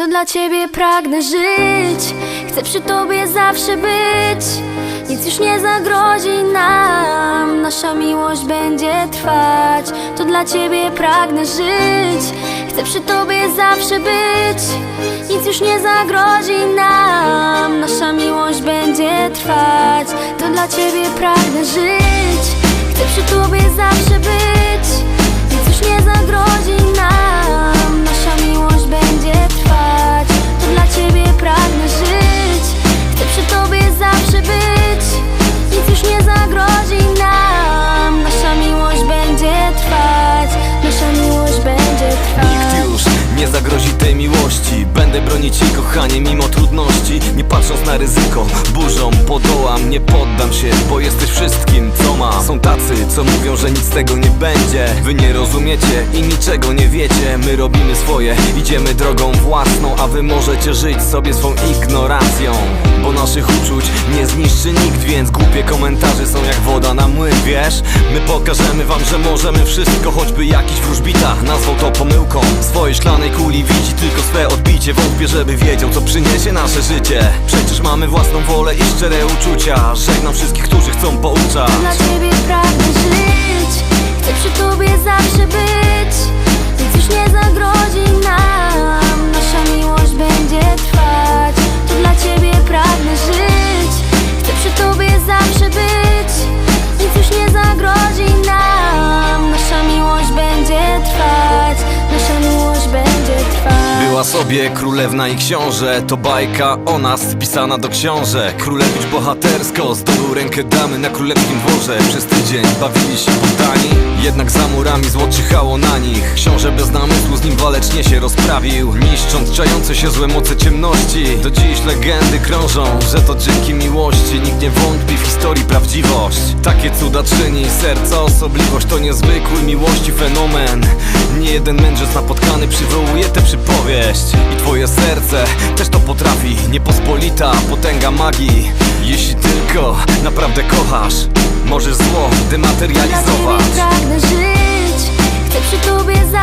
To dla ciebie pragnę żyć. Chcę przy tobie zawsze być. Nic już nie zagrozi nam. Nasza miłość będzie trwać. To dla ciebie pragnę żyć. Chcę przy tobie zawsze być. Nic już nie zagrozi nam. Nasza miłość będzie trwać. To dla ciebie pragnę żyć. Chcę przy tobie zawsze być Jej kochanie mimo trudności Nie patrząc na ryzyko, burzą podołam Nie poddam się, bo jesteś wszystkim co mam. Są tacy, co mówią, że nic z tego nie będzie. Wy nie rozumiecie i niczego nie wiecie. My robimy swoje, idziemy drogą własną A wy możecie żyć sobie swą ignorancją Bo naszych uczuć nie zniszczy nikt Więc głupie komentarze są jak woda na młyn, wiesz? My pokażemy wam, że możemy wszystko Choćby jakiś wróżbita nazwał to pomyłką. Swojej szklanej kuli widzi tylko swe odbicie Wątpię, żeby wiedział, co przyniesie nasze życie. Przecież mamy własną wolę i szczere uczucia. Żegnam wszystkich, którzy chcą pouczać. Dla ciebie pragnę żyć. Chcę przy tobie Była sobie królewna i książę. To bajka o nas pisana do książek. Królewicz bohatersko zdobył rękę damy na królewskim dworze. Przez tydzień bawili się poddani Jednak za murami zło czyhało na nich. Książę bez namysłu z nim walecznie się rozprawił Niszcząc czające się złe moce ciemności. Do dziś legendy krążą, że to dzięki miłości Nikt nie wątpi w historii prawdziwość. Takie cuda czyni serca osobliwość To niezwykły miłości fenomen. Nie jeden mędrzec napotkany przywołuje tę I twoje serce też to potrafi. Niepospolita potęga magii. Jeśli tylko naprawdę kochasz Możesz zło Dla ciebie dematerializować pragnę żyć. Chcę przy tobie być